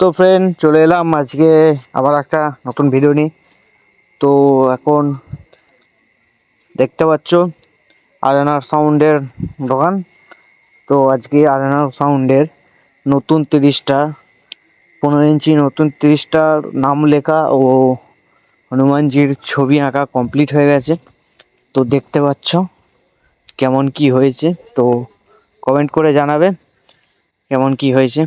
তো ফ্রেন্ড চলে এলাম আজকে আবার একটা নতুন ভিডিও নিয়ে। তো এখন দেখতে পাচ্ছ আরেনার সাউন্ডের দোকান। তো আজকে আরেনার সাউন্ডের নতুন তিরিশটা, পনেরো ইঞ্চি নতুন তিরিশটার নাম লেখা ও হনুমানজির ছবি আঁকা কমপ্লিট হয়ে গেছে। তো দেখতে পাচ্ছ কেমন কি হয়েছে। তো কমেন্ট করে জানাবে কেমন কি হয়েছে।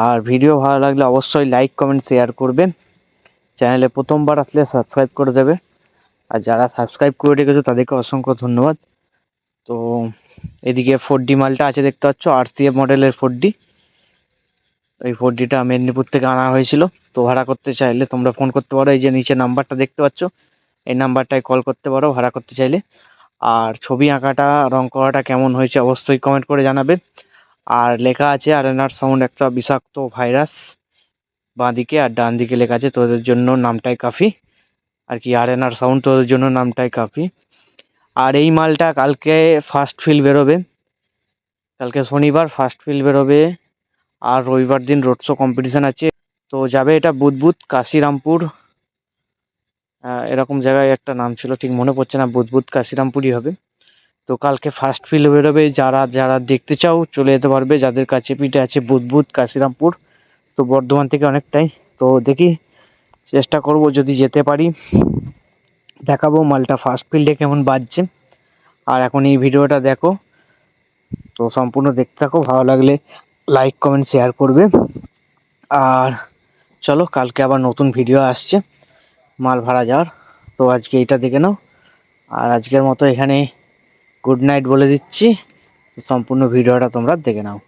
আর ভিডিও ভালো লাগলে অবশ্যই লাইক কমেন্ট শেয়ার করবেন চ্যানেলে প্রথমবার আসলে সাবস্ক্রাইব করে দেবে। আর যারা সাবস্ক্রাইব করে রেখেছো, তাদেরকে অসংখ্য ধন্যবাদ। তো, এদিকে ফোর ডি মালটা আছে, দেখতে পাচ্ছ আর সি এফ মডেলের ফোর ডি এই ফোর ডিটা মেদিনীপুর থেকে আনা হয়েছিল। তো ভাড়া করতে চাইলে তোমরা ফোন করতে পারো। এই যে নিচে নাম্বারটা দেখতে পাচ্ছ, এই নাম্বারটায় কল করতে পারো ভাড়া করতে চাইলে। আর ছবি আঁকাটা, রং করাটা কেমন হয়েছে, অবশ্যই কমেন্ট করে জানাবে। আর লেখা আছে আরেনার সাউন্ড একটা বিষাক্ত ভাইরাস। বাঁ দিকে আর ডান দিকে লেখা আছে, তোদের জন্য নামটাই কাফি। আর কি আরেনার সাউন্ড, তোদের জন্য নামটাই কাফি। আর এই মালটা কালকে ফার্স্ট ফিল বেরোবে। কালকে শনিবার ফার্স্ট ফিল বেরোবে। আর রবিবার দিন রোড শো কম্পিটিশান আছে। তো যাবে এটা বুধবুধ কাশিরামপুর। এরকম জায়গায় একটা নাম ছিল, ঠিক মনে পড়ছে না বুধবুধ কাশিরামপুরই হবে। তো কালকে ফার্স্ট ফিল বেরোবে যারা যারা দেখতে চাও চলে যেতে পারবে। যাদের কাছে পিঠে আছে বুধবুধ কাশিরামপুর, তো বর্ধমান থেকে অনেকটাই। তো দেখি, চেষ্টা করব যদি যেতে পারি। দেখাবো মালটা ফার্স্ট ফিল্ডে কেমন বাজছে। আর এখন এই ভিডিওটা দেখো। তো সম্পূর্ণ দেখতে থাকো, ভালো লাগলে লাইক কমেন্ট শেয়ার করবে। আর চলো, কালকে আবার নতুন ভিডিও আসছে, মাল ভাড়া যাওয়ার। তো আজকে এইটা দেখে নাও। আর আজকের মতো এখানে গুড নাইট বলে দিচ্ছি। সম্পূর্ণ ভিডিওটা তোমরা দেখে নাও।